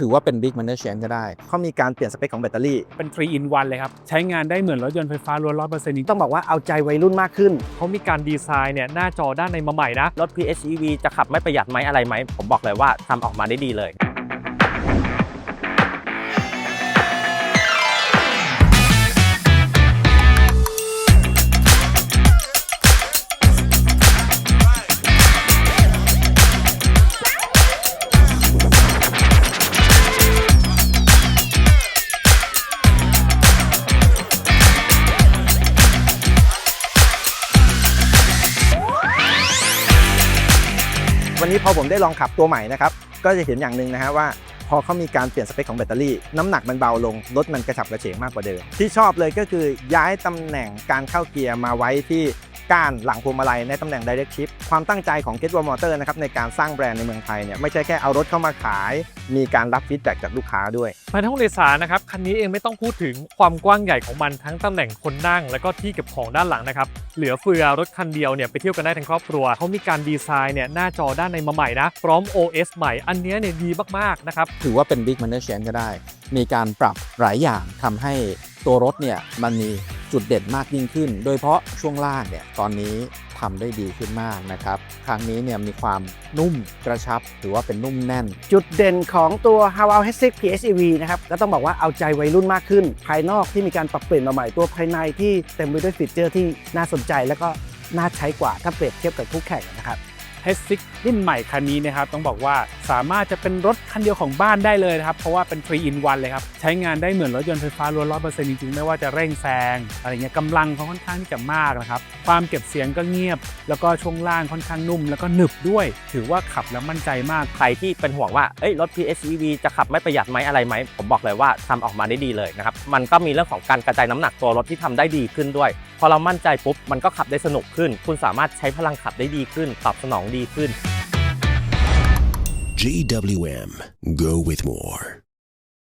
ถือว่าเป็นบิ๊กมันเนอร์เชนก็ได้ เขามีการเปลี่ยนสเปคของแบตเตอรี่ เป็น 3 in 1 เลยครับ ใช้งานได้เหมือนรถยนต์ไฟฟ้าล้วนร้อยเปอร์เซ็นต์จริงต้องบอกว่าเอาใจวัยรุ่นมากขึ้น เขามีการดีไซน์เนี่ยหน้าจอด้านในมาใหม่นะ รถ PHEV จะขับไม่ประหยัดไหมอะไรไหม ผมบอกเลยว่าทำออกมาได้ดีเลย วันนี้พอผมได้ลองขับตัวใหม่นะครับก็จะเห็นอย่างหนึ่งนะฮะว่าพอเขามีการเปลี่ยนสเปคของแบตเตอรี่ น้ำหนักมันเบาลง รถมันกระฉับกระเฉงมากกว่าเดิม ที่ชอบเลยก็คือย้ายตำแหน่งการเข้าเกียร์มาไว้ที่ ก้านหลังพวงมาลัยในตำแหน่ง direct shift ความตั้งใจของ Get One Motor นะครับในการสร้างแบรนด์ในเมืองไทยเนี่ยไม่ใช่แค่เอารถเข้ามาขาย มีการรับฟีดแบ็กจากลูกค้าด้วยภายในห้องโดยสารนะครับคันนี้เองไม่ต้องพูดถึงความกว้างใหญ่ของมันทั้งตำแหน่งคนนั่ง แล้วก็ที่เก็บของด้านหลังนะครับเหลือเฟือรถคันเดียวเนี่ยไปเที่ยวกันได้ทั้งครอบครัวเขามีการดีไซน์เนี่ยหน้าจอด้านในมาใหม่นะพร้อม OS ใหม่อันเนี้ยเนี่ยดีมากๆนะครับถือว่าเป็นบิ๊กมันเนอร์เชนก็ได้ มีการปรับหลายอย่างทำให้ตัวรถเนี่ยมันมี จุดเด่นมากยิ่งขึ้น โดยเฉพาะช่วงล่างเนี่ยตอนนี้ทำได้ดีขึ้นมากนะครับ ครั้งนี้เนี่ยมีความนุ่มกระชับถือว่าเป็นนุ่มแน่น จุดเด่นของตัว h a w a l H6 PHEV นะครับก็ต้องบอกว่าเอาใจวัยรุ่นมากขึ้น ภายนอกที่มีการปรับเปลี่ยนมาใหม่ตัวภายในที่เต็มไปด้วยฟีเจอร์ที่น่าสนใจ แล้วก็น่าใช้กว่าถ้าเปรียบเทียบกับคู่แข่งนะครับ H6 รุ่นใหม่คันนี้นะครับต้องบอกว่าสามารถจะเป็นรถคันเดียวของบ้านได้เลยนะครับ เพราะว่าเป็น 3 in 1 เลยครับ ใช้งานได้เหมือนรถยนต์ไฟฟ้าล้วนร้อยเปอร์เซ็นต์จริงๆ ไม่ว่าจะเร่งแซงอะไรเงี้ยกำลังเขาค่อนข้างที่จะมากนะครับ ความเก็บเสียงก็เงียบ แล้วก็ช่วงล่างค่อนข้างนุ่ม แล้วก็หนึบด้วย ถือว่าขับแล้วมั่นใจมาก ใครที่เป็นห่วงว่าเอ้ยรถ PHEV จะขับไม่ประหยัดไหมอะไรไหมผมบอกเลยว่าทำออกมาได้ดีเลยนะครับมันก็มีเรื่องของการกระจายน้ำหนักตัวรถที่ทำได้ดีขึ้นด้วย พอเรามั่นใจปุ๊บมันก็ขับได้สนุกขึ้น คุณสามารถใช้พลังขับได้ดีขึ้นตอบสนองดีขึ้น GWM. Go with more.